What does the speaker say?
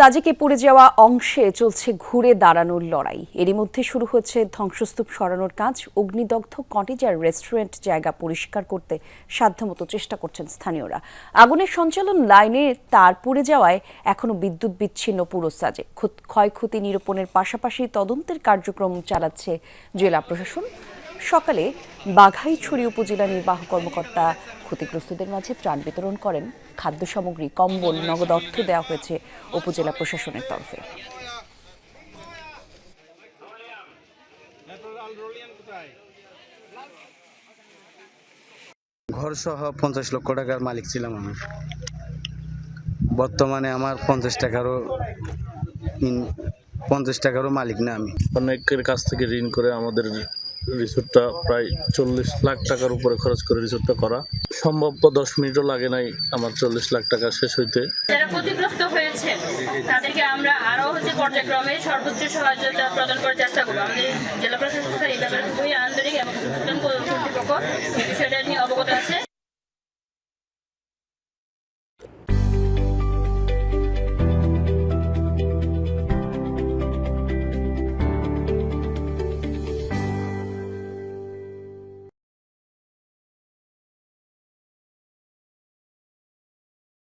সাজেকে পড়ে যাওয়া অংশে চলছে ঘুরে দাঁড়ানোর লড়াই। এরই মধ্যে শুরু হয়েছে ধ্বংসস্তূপ সরানোর কাজ। অগ্নিদগ্ধ কটেজার রেস্টুরেন্ট জায়গা পরিষ্কার করতে সাধ্যমতো চেষ্টা করছেন স্থানীয়রা। আগুনের সঞ্চালন লাইনে তার পড়ে যাওয়ায় এখনও বিদ্যুৎ বিচ্ছিন্ন পুরো সাজে। ক্ষত- ক্ষয়ক্ষতি নিরূপণের পাশাপাশি তদন্তের কার্যক্রম চালাচ্ছে জেলা প্রশাসন। সকালে বাঘাইছড়ি উপজেলা নির্বাহ কর্মকর্তা ক্ষতিগ্রস্তদের মাঝে ত্রাণ বিতরণ করেন। খাদ্য সামগ্রী কম্বল নগদ অর্থ দেওয়া হয়েছে উপজেলা প্রশাসনের তরফে। ঘর সহ পঞ্চাশ লক্ষ টাকার মালিক ছিলাম আমি। বর্তমানে আমার পঞ্চাশ টাকারও পঞ্চাশ টাকারও মালিক না আমি। অনেকের কাছ থেকে ঋণ করে আমাদের রিসোর্টটা প্রায় চল্লিশ লাখ টাকার উপরে খরচ করে রিসোর্টটা করা। সম্ভব তো দশ মিনিটও লাগে নাই আমার চল্লিশ লাখ টাকা শেষ হইতে। যারা ক্ষতিগ্রস্ত হয়েছে তাদেরকে আমরা আরও হচ্ছে পর্যায়ক্রমে সর্বোচ্চ সহায়তা প্রদান করার চেষ্টা করব। আমাদের জেলা প্রশাসন এই ব্যাপারে খুবই আন্তরিক এবং কর্তৃপক্ষ বিষয়টা নিয়ে